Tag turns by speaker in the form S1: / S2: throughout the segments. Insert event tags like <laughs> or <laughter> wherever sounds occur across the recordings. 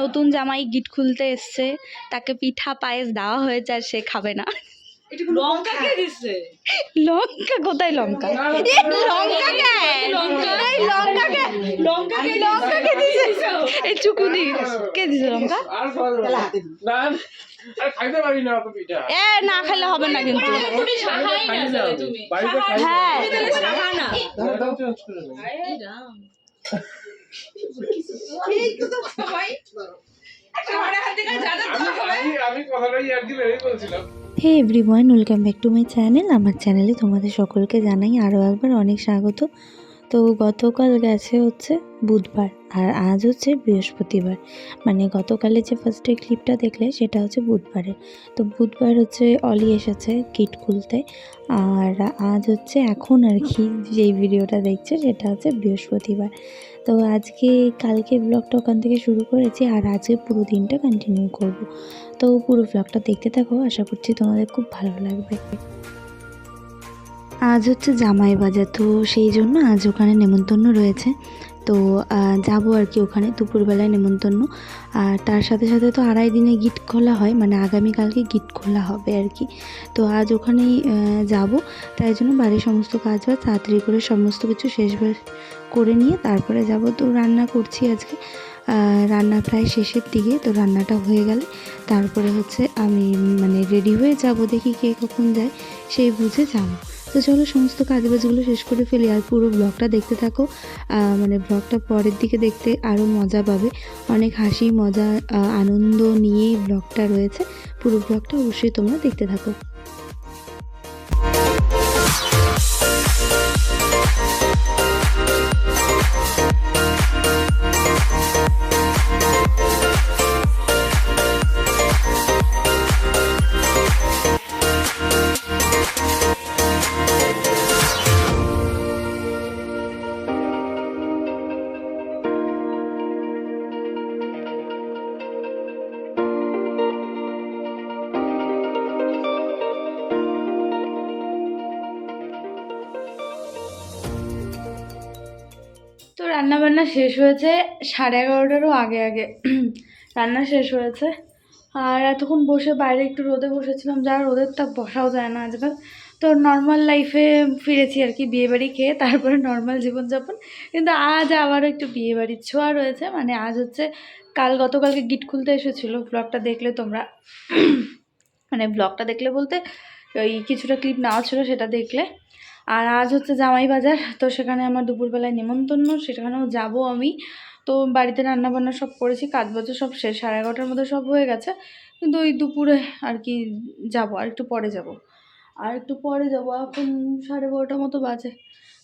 S1: নতুন জামাই গিট খুলতে এসছে তাকে পিঠা পায়েস দেওয়া হয়েছে আর সে খাবে না
S2: লঙ্কা কে দিচ্ছে
S1: লঙ্কা কোথায় লঙ্কা লঙ্কা কে
S2: লঙ্কা?
S1: কে
S2: লঙ্কা কে
S1: লঙ্কা কে দিছে এই চুকুদি কে দিছে লঙ্কা
S3: আর খাওয়া যাবে না। না, আর খাইতে পারি না অত পিঠা।
S1: এ না খেলে হবে না কিন্তু। হ্যাঁ
S4: hey everyone welcome back to my channel আমার চ্যানেলে তোমাদের সকলকে জানাই আরও একবার অনেক স্বাগত। তো গতকাল গেছে হচ্ছে বুধবার, আর আজ হচ্ছে বৃহস্পতিবার। মানে গতকালে যে ফার্স্টে ক্লিপটা দেখলে সেটা হচ্ছে বুধবারে তো বুধবার হচ্ছে অলি এসেছে কিট খুলতে, আর আজ হচ্ছে এখন আর কি যেই ভিডিওটা দেখছে সেটা হচ্ছে বৃহস্পতিবার। তো আজকে কালকে ব্লগটা ওখান থেকে শুরু করেছি আর আজকে পুরো দিনটা কন্টিনিউ করব। তো পুরো ব্লগটা দেখতে থাকো, আশা করছি তোমাদের খুব ভালো লাগবে। আজ হচ্ছে জামাই বাজার তো সেই জন্য আজ ওখানে নেমন্তন্ন রয়েছে। তো যাব আর কি ওখানে দুপুরবেলায় নেমন্তন্ন। আর তার সাথে সাথে তো আড়াই দিনে গিট খোলা হয় মানে আগামীকালকে গিট খোলা হবে আর কি। তো আজ ওখানেই যাব। তাই জন্য বাড়ির সমস্ত কাজ বাজ তাড়াতাড়ি করে সমস্ত কিছু শেষ করে নিয়ে তারপরে যাব। তো রান্না করছি আজকে। রান্না প্রায় শেষের দিকে, তো রান্নাটা হয়ে গেলে তারপরে হচ্ছে আমি মানে রেডি হয়ে যাব দেখি কে কখন যায়, সেই বুঝে যাব। তো চলো সমস্ত কাজবাজগুলো শেষ করে ফেলি আর পুরো ব্লগটা দেখতে থাকো। মানে ব্লগটা পরের দিকে দেখতে আরও মজা পাবে। অনেক হাসি, মজা আনন্দ নিয়ে ব্লগটা রয়েছে। পুরো ব্লগটা অবশ্যই তোমরা দেখতে থাকো।
S1: তো রান্না বান্না শেষ হয়েছে সাড়ে এগারোটারও আগে আগে। রান্না শেষ হয়েছে। আর এতক্ষণ বসে বাইরে একটু রোদে বসেছিলাম যা রোদের তাপ বসাও যায় না আজকাল। তো নর্মাল লাইফে ফিরেছি আর কি, বিয়েবাড়ি খেয়ে তারপরে নর্মাল জীবনযাপন। কিন্তু আজ আবারও একটু বিয়েবাড়ির ছোঁয়া রয়েছে মানে আজ হচ্ছে কাল গতকালকে গিট খুলতে এসেছিল ব্লগটা দেখলে তোমরা। মানে ব্লগটা দেখলে বলতে, ওই কিছুটা ক্লিপ নেওয়া ছিল সেটা দেখলে। আর আজ হচ্ছে জামাই বাজার তো সেখানে আমার দুপুরবেলায় নেমন্তন্ন সেখানেও যাব আমি। তো বাড়িতে রান্না বান্না সব করেছি, কাজ বাজ সব শেষ, সাড়ে এগারোটার মধ্যে সব হয়ে গেছে। কিন্তু ওই দুপুরে আর কি যাব, আর একটু পরে যাব। আর একটু পরে যাব, এখন সাড়ে বারোটার মতো বাজে।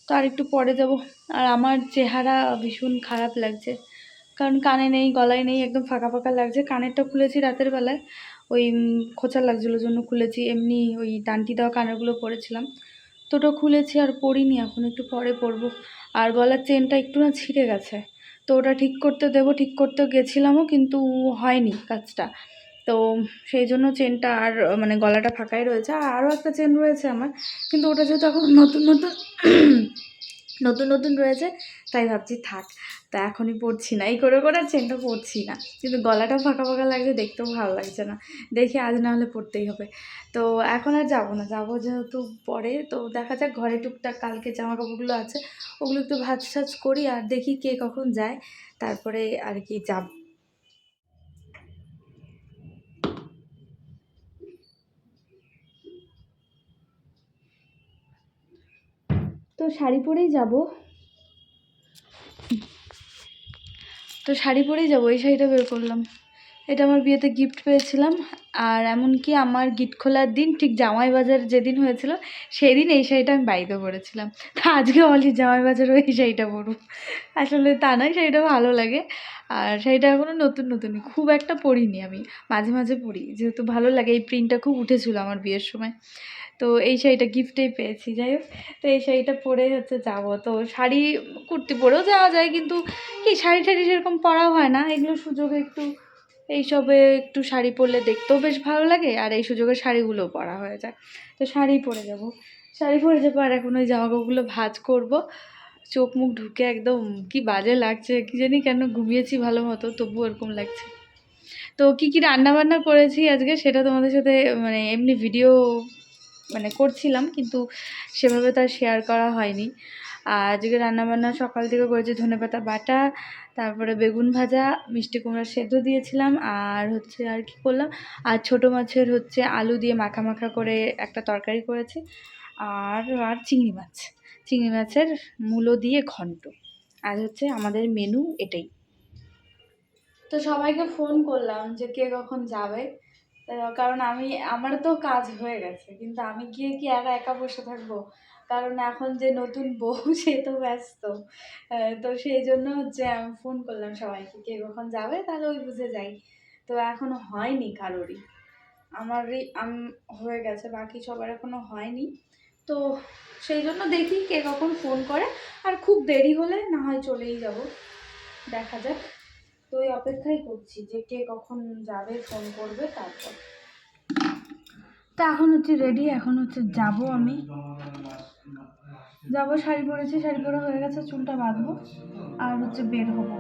S1: তো আর একটু পরে যাব। আর আমার চেহারা ভীষণ খারাপ লাগছে। কারণ কানে নেই, গলায় নেই, একদম ফাঁকা ফাঁকা লাগছে। কানেরটা খুলেছি রাতের বেলায়। ওই খোঁচা লাগছিল জন্য খুলেছি। এমনি ওই ডান্টি দেওয়া কানেরগুলো পরেছিলাম। তো ওটা খুলেছি আর পরিনি এখন একটু পরে পরবো আর গলার চেনটা একটু না ছিঁড়ে গেছে। তো ওটা ঠিক করতে দেবো, ঠিক করতে গেছিলামও, কিন্তু হয়নি কাজটা। তো সেই জন্য চেনটা আর মানে গলাটা ফাঁকাই রয়েছে। আর আরও একটা চেন রয়েছে আমার, কিন্তু ওটা যেহেতু এখন নতুন নতুন নতুন নতুন রয়েছে, তাই ভাবছি থাক। তা এখনই পড়ছি না। এই করে করে চেনটা পড়ছি না। কিন্তু গলাটাও ফাঁকা ফাঁকা লাগছে, দেখতেও ভালো লাগছে না। দেখি আজ না হলে পড়তেই হবে। তো এখন আর যাব না। যাব যেহেতু পরে। তো দেখা যাক, ঘরে টুকটাক কালকে জামা কাপড়গুলো আছে, ওগুলো একটু ভাজ সাজ করি আর দেখি কে কখন যায়। তারপরে আর কি যাব। তো শাড়ি পরেই যাব। তো শাড়ি পরেই যাব, এই শাড়িটা বের করলাম। এটা আমার বিয়েতে গিফট পেয়েছিলাম, আর এমনকি আমার গিট খোলার দিন, ঠিক জামাই বাজার যেদিন হয়েছিল, সেদিন এই শাড়িটা আমি বাড়িতে পরেছিলাম। তা আজকে অলি জামাই বাজারও এই শাড়িটা পরবো। আসলে তা নয়, শাড়িটা ভালো লাগে, আর শাড়িটা এখনও নতুন নতুনই খুব একটা পরিনি আমি, মাঝে মাঝে পরি, যেহেতু ভালো লাগে, এই প্রিন্টটা খুব উঠেছিল আমার বিয়ের সময়। তো এই শাড়িটা গিফটেই পেয়েছি, যাই হোক। তো এই শাড়িটা পরে হচ্ছে যাব। তো শাড়ি, কুর্তি পরেও যাওয়া যায়, কিন্তু কি শাড়ি টাড়ি সেরকম পরাও হয় না। এগুলো সুযোগে একটু, এইসবে একটু শাড়ি পরলে দেখতেও বেশ ভালো লাগে, আর এই সুযোগে শাড়িগুলোও পরা হয়ে যায়। তো শাড়ি পরে যাব। শাড়ি পরে যাব, আর এখন ওই জামা কাপড়গুলো ভাঁজ করব। চোখ মুখ ঢুকে একদম কি বাজে লাগছে, কি জানি কেন ঘুমিয়েছি ভালো মতো তবু এরকম লাগছে। তো কি কি রান্না বান্না করেছি আজকে সেটা তোমাদের সাথে মানে এমনি ভিডিও মানে করছিলাম, কিন্তু সেভাবে তার শেয়ার করা হয়নি। আজকে রান্নাবান্না সকাল থেকে করেছি ধনেপাতা বাটা, তারপরে বেগুন ভাজা, মিষ্টি কুমড়া সেদ্ধ দিয়েছিলাম, আর হচ্ছে আর কি করলাম, আর ছোটো মাছের হচ্ছে আলু দিয়ে মাখা মাখা করে একটা তরকারি করেছি, আর আর চিংড়ি মাছ। চিংড়ি মাছের মূলো দিয়ে ঘন্ট। আর হচ্ছে আমাদের মেনু এটাই। তো সবাইকে ফোন করলাম যে কে কখন যাবে। কারণ আমি, আমার তো কাজ হয়ে গেছে, কিন্তু আমি গিয়ে কি একা একা বসে থাকব? কারণ এখন যে নতুন বউ, <laughs> সে তো ব্যস্ত। তো সেই জন্য হচ্ছে আমি ফোন করলাম সবাইকে, কে কখন যাবে তাহলে ওই বুঝে যাই। তো এখনও হয়নি কারোরই। আমারই, আম, হয়ে গেছে, বাকি সবার এখনও হয়নি। তো সেই জন্য দেখি কে কখন ফোন করে। আর খুব দেরি হলে না হয় চলেই যাব। দেখা যাক। তো ওই অপেক্ষাই করছি যে কে কখন যাবে ফোন করবে, তারপর। তা এখন হচ্ছে রেডি এখন হচ্ছে যাব আমি। যাব, শাড়ি পরেছি, শাড়ি পরে হয়ে গেছে, চুলটা বাঁধবো, আর হচ্ছে বের হব।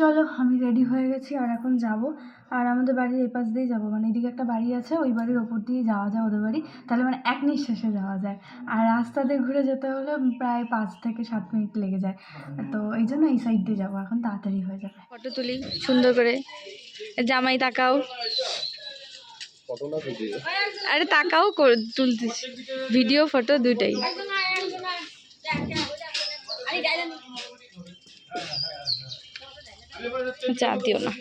S1: চলো, আমি রেডি হয়ে গেছি আর এখন যাব। আর আমাদের বাড়ির এই পাশ দিয়েই যাব। মানে এদিকে একটা বাড়ি আছে, ওই বাড়ির ওপর দিয়ে যাওয়া যায় ওদের বাড়ি। তাহলে মানে এক নিঃশ্বাসে যাওয়া যায়। আর রাস্তা দিয়ে ঘুরে যেতে হলে প্রায় পাঁচ থেকে সাত মিনিট লেগে যায়। তো এই জন্য এই সাইড দিয়ে যাব। এখন তাড়াতাড়ি হয়ে যাবে। ফটো তুলি, সুন্দর করে। জামাই, তাকাও। আরে তাকাও তুলতিস। ভিডিও ফটো দুইটাই। চাপ দিও না।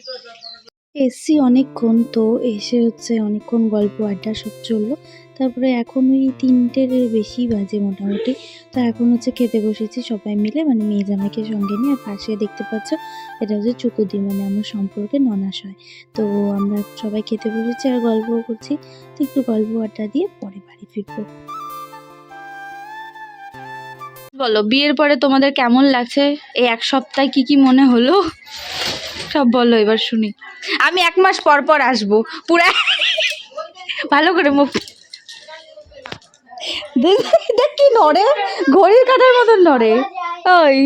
S4: এসছি অনেকক্ষণ তো এসে হচ্ছে অনেকক্ষণ গল্প আড্ডা সব চলল। তারপরে এখন ওই তিনটের বেশি বাজে মোটামুটি। তো এখন হচ্ছে খেতে বসেছি সবাই মিলে মানে মেয়ে জামাইকে সঙ্গে নিয়ে। আর পাশে দেখতে পাচ্ছ এটা হচ্ছে চুকুদি মানে আমার সম্পর্কে ননাস হয় তো আমরা সবাই খেতে বসেছি আর গল্পও করছি। তো একটু গল্প আড্ডা দিয়ে পরে বাড়ি ফিরবো।
S1: বলো বিয়ের পরে তোমাদের কেমন লাগছে? এই এক সপ্তাহে কি কি মনে হলো? সব বলো এবার শুনি। আমি এক মাস পর পর আসব পুরা ভালো করে মুখ দেখ কি নড়ে ঘড়ির কাটার মতন নড়ে। ওই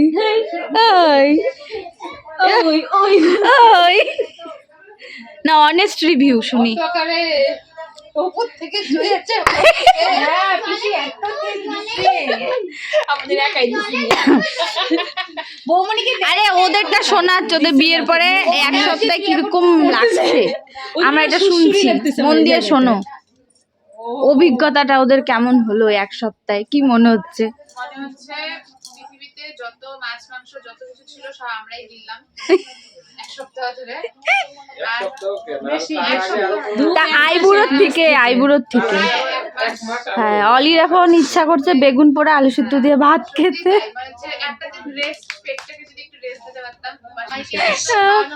S1: ওই ওই না অনেস্ট রিভিউ শুনি।
S2: ওপর থেকে চলে যাচ্ছে। হ্যাঁ পিসি আমাদের একাই
S1: আরে ওদেরটা শোনাচ্ছ ওদের বিয়ের পরে এক সপ্তাহে কীরকম লাগছে? আমরা এটা শুনছি। মন দিয়ে শোনো। অভিজ্ঞতাটা ওদের কেমন হলো এক সপ্তাহে? কি মনে হচ্ছে?
S5: মনে হচ্ছে যত মাছ মাংস যত কিছু ছিল সব আমরাই এক সপ্তাহ ধরে।
S1: আইবুড়োর থেকে আইবুড়োর থেকে। হ্যাঁ অলির এখন ইচ্ছা করছে বেগুন পোড়া আলু সিদ্ধ দিয়ে ভাত খেতে।
S5: মানে একটা পেটটাকে যদি একটু রেস্ট দিতে পারতাম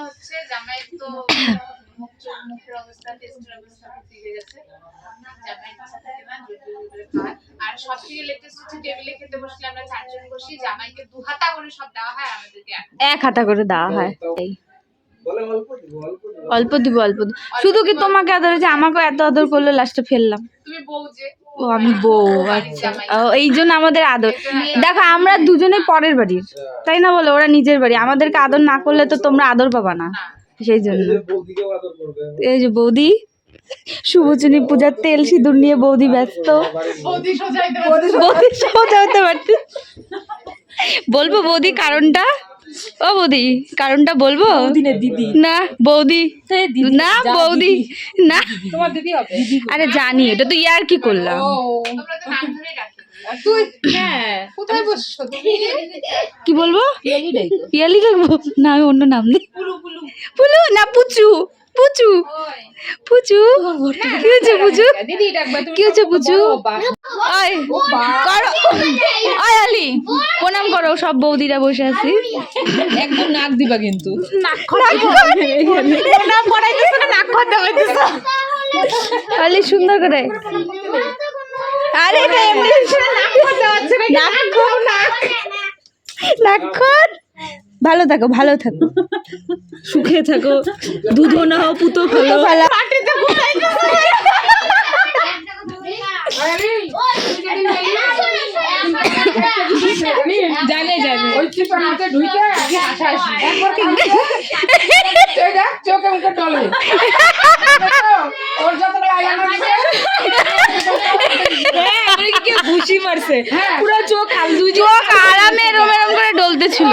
S5: হচ্ছে জামাই তো মুখ চোখ মুখের অবস্থা টেস্টের অবস্থা খুব গেছে জামাই ইচ্ছা থাকে না যে দুই করে খায় আর সব থেকে লেটেস্ট হচ্ছে টেবিলে খেতে বসলে আমরা চারজন বসি জামাইকে দু হাতা করে সব দেওয়া হয় আমাদেরকে এক
S1: হাতা। করে দেওয়া হয়। অল্প দিব অল্প দিব। শুধু কি তোমাকে আদর হয়েছে? আমাকেও এত আদর করল লাস্টে ফেললাম।
S5: তুমি বউ যে।
S1: ও আমি বউ আচ্ছা। ও, এই জন্য আমাদের আদর। দেখো আমরা দুজনে পরের বাড়ির। তাই না বলো? ওরা নিজের বাড়ি। আমাদেরকে আদর না করলে তো তোমরা আদর পাবা না। সেই জন্য।
S3: বৌদিকেও আদর করবে।
S1: এই যে বৌদি শুভচনী পূজার তেল সিঁদুর নিয়ে বৌদি ব্যস্ত।
S5: বৌদি সোজাইতে
S1: বৌদি সোজা হতে পারতে বলব বৌদি কারণটা? ও বৌদি কারণটা বলব?
S2: দিদি।
S1: না বৌদি। না বৌদি না।
S2: তোমার দিদি হবে।
S1: আরে জানি এটা তো ইয়ার কি করলাম?
S2: তুই হ্যাঁ কোথায় বসছো তুমি?
S1: কি বলব?
S2: পিয়ালি
S1: রাখব না আমি অন্য নাম দিই পুলু না পুচু। পুচু। পুচু। কি হয়েছে পুচু?
S2: দিদি ডাকবা
S1: কি হয়েছে পুচু। আয় করো। আয় আলি প্রণাম করো সব বৌদিরা বসে আছি।
S2: একদম নাক দিবা কিন্তু।
S1: আলি সুন্দর করে। আরে এটা এমনি। ভালো থাকো ভালো থাকো।
S2: সুখে থাকো। দুধো না হও পুতো <laughs> ভালো। জানে জানে।
S3: ওই হাতে ঢুকে চোখে মুখে টলে ওর সাথে লাগানো আছে
S2: হ্যাঁ এবারে কি কেউ ঘুষি
S3: হ্যাঁ।
S2: পুরো চোখ দুই
S1: চোখ আরামে এরম এরম করে ডলতে ছিল?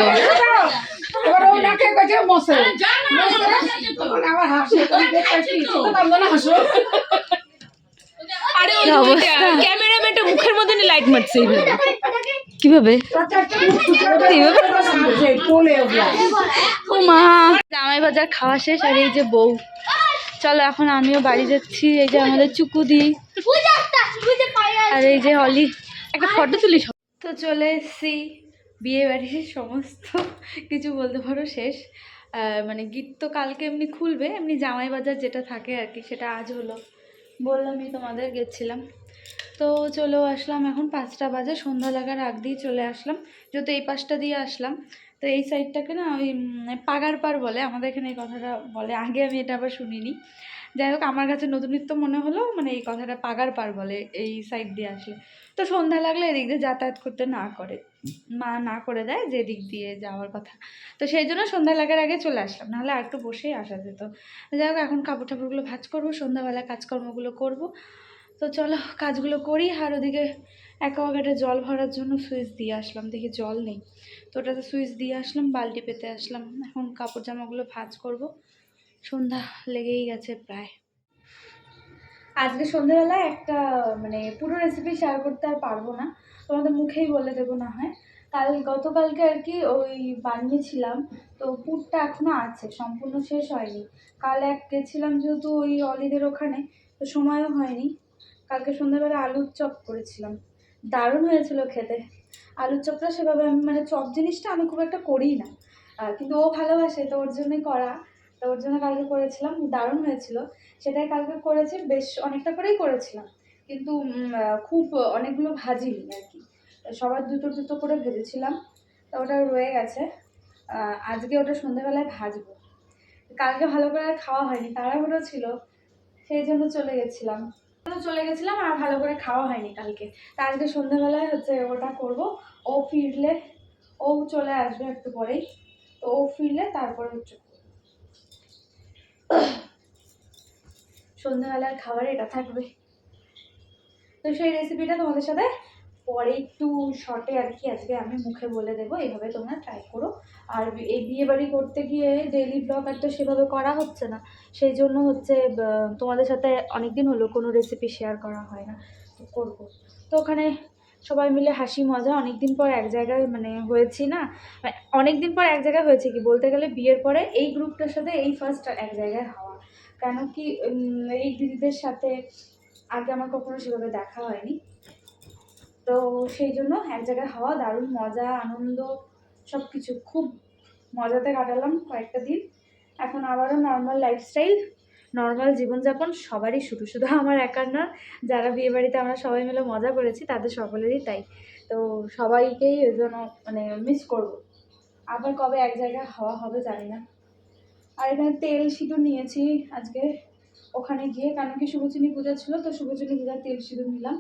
S2: ক্যামেরাম্যানটা মুখের মধ্যে লাইট মারছে
S1: কীভাবে? মা। জামাই বাজার খাওয়া শেষ আর এই যে বউ। চলো এখন আমিও বাড়ি যাচ্ছি। এই যে আমাদের চুকুদি। আর এই যে অলি। একটা ফটো তো চলে এসেছি। বিয়ে বাড়ির সমস্ত কিছু বলতে পারো শেষ। মানে গীত তো কালকে এমনি খুলবে এমনি জামাই বাজার যেটা থাকে আর কি সেটা আজ হলো। বললামই তোমাদের গেছিলাম। তো চলেও আসলাম এখন পাঁচটা বাজে সন্ধ্যা লাগার আগ দিয়ে চলে আসলাম। যেহেতু এই পাশটা দিয়ে আসলাম তো এই সাইডটাকে না ওই পাগার পার বলে আমাদের এখানে এই কথাটা বলে আগে আমি এটা আবার শুনিনি। যাই হোক, আমার কাছে নতুনত্ব মনে হলো মানে এই কথাটা পাগার পার বলে এই সাইড দিয়ে আসলে। তো সন্ধ্যা লাগলে এদিক দিয়ে যাতায়াত করতে না করে, মা না করে দেয় যে দিক দিয়ে যাওয়ার কথা। তো সেই জন্য সন্ধ্যা লাগার আগে চলে আসলাম, নাহলে আর একটু বসেই আসা যেত। যাই হোক, এখন কাপড় টাপড়গুলো ভাজ করব, সন্ধ্যাবেলা কাজকর্মগুলো করব। তো চলো, কাজগুলো করি, আর ওদিকে অ্যাকোয়াগার্ডে জল ভরার জন্য সুইচ দিয়ে আসলাম, দেখি জল নেই। তো ওটাতে সুইচ দিয়ে আসলাম, বালতি পেতে আসলাম, এখন কাপড় জামাগুলো ভাঁজ করব। সন্ধ্যা লেগেই গেছে প্রায়। আজকে সন্ধ্যেবেলায় একটা মানে পুরো রেসিপি শেয়ার করতে আর পারব না। তোমাদের মুখেই বলে দেবো না হয়। কাল, গতকালকে আর কি ওই বানিয়েছিলাম, তো পুরটা এখনও আছে, সম্পূর্ণ শেষ হয়নি। কাল এক গেছিলাম যেহেতু ওই অলিদের ওখানে, তো সময়ও হয়নি। কালকে সন্ধ্যাবেলা আলুর চপ করেছিলাম। দারুণ হয়েছিল খেতে। আলুর চপটা সেভাবে আমি মানে চপ জিনিসটা আমি খুব একটা করি না। কিন্তু ও ভালোবাসে, তো ওর জন্যই করা। তো ওর জন্য কালকে করেছিলাম, দারুণ হয়েছিল। সেটাই কালকে করেছি, বেশ অনেকটা করেই করেছিলাম। কিন্তু খুব অনেকগুলো ভাজিনি আর কি। সবার দুটো দুটো করে ভেজেছিলাম, তো ওটা রয়ে গেছে। আজকে ওটা সন্ধ্যেবেলায় ভাজবো। কালকে ভালো করে খাওয়া হয়নি, তাড়াহুড়ো ছিল, সেই জন্য চলে গেছিলাম। চলে গেছিলাম আর ভালো করে খাওয়া হয়নি কালকে। তা আজকে সন্ধ্যেবেলায় হচ্ছে ওটা করব, ও ফিরলে, ও চলে আসবে একটু পরেই। তো ও ফিরলে তারপরে হচ্ছে সন্ধ্যাবেলার খাবার এটা থাকবে। তো সেই রেসিপিটা তোমাদের সাথে পরে একটু শর্টে আর কি আজকে আমি মুখে বলে দেবো এইভাবে তোমরা ট্রাই করো। আর এই বিয়ে বাড়ি করতে গিয়ে ডেইলি ব্লগ আর তো সেভাবে করা হচ্ছে না। সেই জন্য হচ্ছে তোমাদের সাথে অনেক দিন হলো কোনো রেসিপি শেয়ার করা হয় না। তো করব। তো ওখানে সবাই মিলে হাসি, মজা অনেক দিন পর এক জায়গায় মানে হয়েছি না। অনেক দিন পর এক জায়গায় হয়েছে কি? বলতে গেলে বিয়ের পরে এই গ্রুপটার সাথে এই ফার্স্ট এক জায়গায় হওয়া। কেন কি এই দিদিদের সাথে আগে আমার কখনো সেভাবে দেখা হয়নি। তো সেই জন্য এক জায়গায় হওয়া, দারুণ মজা, আনন্দ সব কিছু খুব মজাতে কাটালাম কয়েকটা দিন। এখন আবারও নর্মাল লাইফস্টাইল নর্মাল জীবনযাপন, সবারই শুরু শুধু আমার একার না, যারা বিয়ে বাড়িতে আমরা সবাই মিলে মজা করেছি, তাদের সকলেরই তাই। তো সবাইকেই ওই জন্য মানে মিস করব। আবার কবে এক জায়গায় হওয়া হবে জানি না। আর এখানে তেল সিঁদুর নিয়েছি আজকে। ওখানে গিয়ে কারণ কি শুভচিনী পূজা ছিল, তো শুভচিনী পূজার তেল সিঁদুর নিলাম।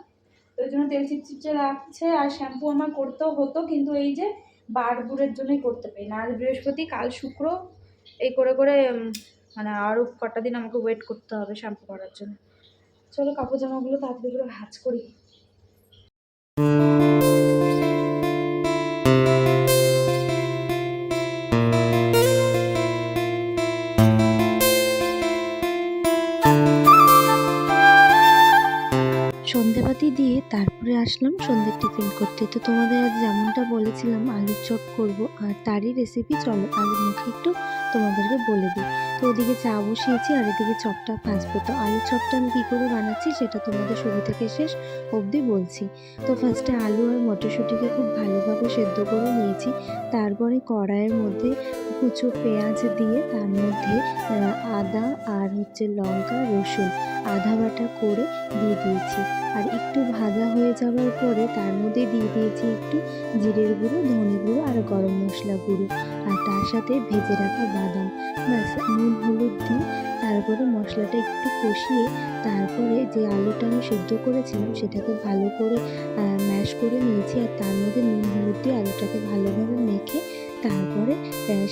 S1: তো ওই জন্য তেল চিপচিপচে লাগছে আর শ্যাম্পু আমার করতেও হতো, কিন্তু এই যে বারগুড়ের জন্যই করতে পারি না। আজ বৃহস্পতি, কাল শুক্র, এই করে করে মানে আরও কটা দিন আমাকে ওয়েট করতে হবে শ্যাম্পু করার জন্য। চলো কাপড় জামাগুলো তাড়াতাড়ি করে ভাঁজ করি।
S4: আসলাম সন্ধ্যের টিফিন করতে। তো তোমাদের আজ যেমনটা বলেছিলাম, আলুর চপ করব আর তারই রেসিপি চলো, আলুর মুখে একটু তোমাদেরকে বলে দিই। তো ওদিকে চা বসিয়েছি আর এদিকে চপটা ভাজবো। তো আলুর চপটা আমি কী করে বানাচ্ছি সেটা তোমাদের শুরু থেকে শেষ অবধি বলছি। তো ফার্স্টে আলু আর মটরশুঁটিকে খুব ভালোভাবে সেদ্ধ করে নিয়েছি। তারপরে কড়াইয়ের মধ্যে কুচো পেঁয়াজ দিয়ে তার মধ্যে আদা আর হচ্ছে লঙ্কা, রসুন, আধা বাটা করে দিয়ে দিয়েছি। আর একটু ভাজা হয়ে যাওয়ার পরে তার মধ্যে দিয়ে দিয়েছি একটু জিরের গুঁড়ো, ধনে গুঁড়ো আর গরম মশলা গুঁড়ো। আর তার সাথে ভেজে রাখা বাদাম। ব্যাস, নুন, হলুদ দিয়ে তারপরে মশলাটা একটু কষিয়ে তারপরে যে আলুটা আমি সেদ্ধ করেছিলাম সেটাকে ভালো করে ম্যাশ করে নিয়েছি। আর তার মধ্যে নুন, হলুদ দিয়ে আলুটাকে ভালোভাবে মেখে তারপরে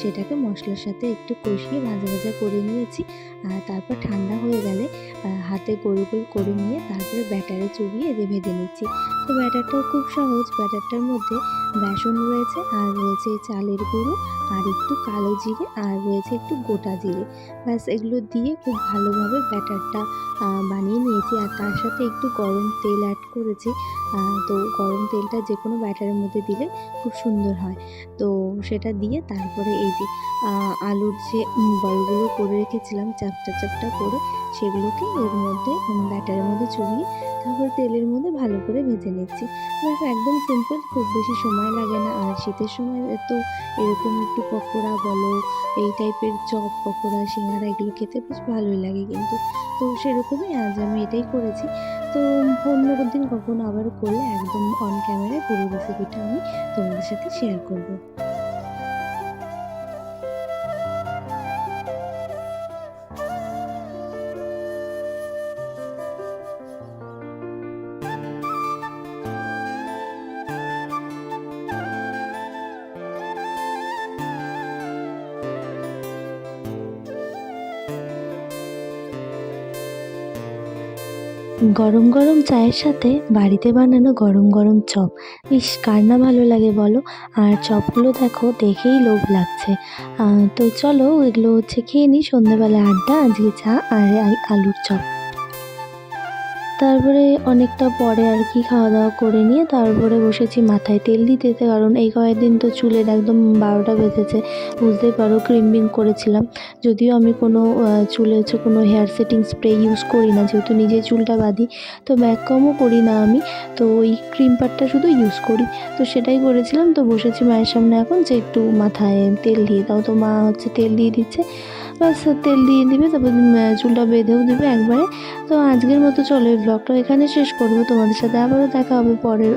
S4: সেটাকে মশলার সাথে একটু কষিয়ে ভাজা ভাজা করে নিয়েছি। আর তারপর ঠান্ডা হয়ে গেলে হাতে গোল গোল করে নিয়ে তারপরে ব্যাটারে চুবিয়ে যে ভেজে নিচ্ছি। তো ব্যাটারটাও খুব সহজ, ব্যাটারটার মধ্যে বেসন রয়েছে, আর রয়েছে চালের গুঁড়ো, আর একটু কালো জিরে, আর রয়েছে একটু গোটা জিরে। ব্যাস, এগুলো দিয়ে খুব ভালোভাবে ব্যাটারটা বানিয়ে নিয়েছি। আর তার সাথে একটু গরম তেল অ্যাড করেছি। তো গরম তেলটা যে কোনো ব্যাটারের মধ্যে দিলে খুব সুন্দর হয়। তো সেটা দিয়ে তারপরে এই যে আলুর যে বলগুলো করে রেখেছিলাম, চাপটা চাপটা করে সেগুলোকে এর মধ্যে ব্যাটারের মধ্যে চড়িয়ে তারপর তেলের মধ্যে ভালো করে ভেজে নিচ্ছি। ব্যাস একদম সিম্পল খুব বেশি সময় লাগে না। আর শীতের সময় তো এরকম একটু পকোড়া বলো, এই টাইপের চপ, পকোড়া, সিঙ্গারা, এগুলো খেতে বেশ ভালোই লাগে কিন্তু। তো সেরকমই আজ আমি এটাই করেছি। তো অন্য দিন কখনো আবার করলে একদম অন ক্যামেরায় পুরো রেসিপিটা আমি তোমাদের সাথে শেয়ার করব। গরম গরম চায়ের সাথে বাড়িতে বানানো গরম গরম চপ। ইস, কার না ভালো লাগে বলো? আর চপগুলো দেখো, দেখেই লোভ লাগছে। তো চলো, এগুলো হচ্ছে খেয়ে নিই সন্ধ্যাবেলা আড্ডা, আজকে চা আর আলুর চপ। তারপরে অনেকটা পরে আর কি খাওয়া দাওয়া করে নিয়ে তারপরে বসেছি মাথায় তেল দিতে, কারণ এই কয়েকদিন তো চুলের একদম বারোটা বেজেছে বুঝতেই পারো ক্রিম্বিং করেছিলাম। যদিও আমি কোনো চুলে হচ্ছে কোনো হেয়ার সেটিং স্প্রে ইউজ করি না, যেহেতু নিজে চুলটা বাঁধি, তো ব্যাককমও করি না আমি, তো ওই ক্রিম পাটটা শুধু ইউজ করি। তো সেটাই করেছিলাম, তো বসেছি মায়ের সামনে এখন যে একটু মাথায় তেল দিয়ে দাও, তো মা হচ্ছে তেল দিয়ে দিচ্ছে। ব্যাস তেল দিয়ে দিবে, তারপর চুলটা বেঁধেও দিবে একবারে। তো আজকের মতো চলো এই ব্লগটা এখানে শেষ করব। তোমাদের সাথে আবারও দেখা হবে পরের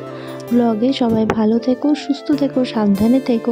S4: ব্লগে সবাই ভালো থেকো, সুস্থ থেকো, সাবধানে থেকো।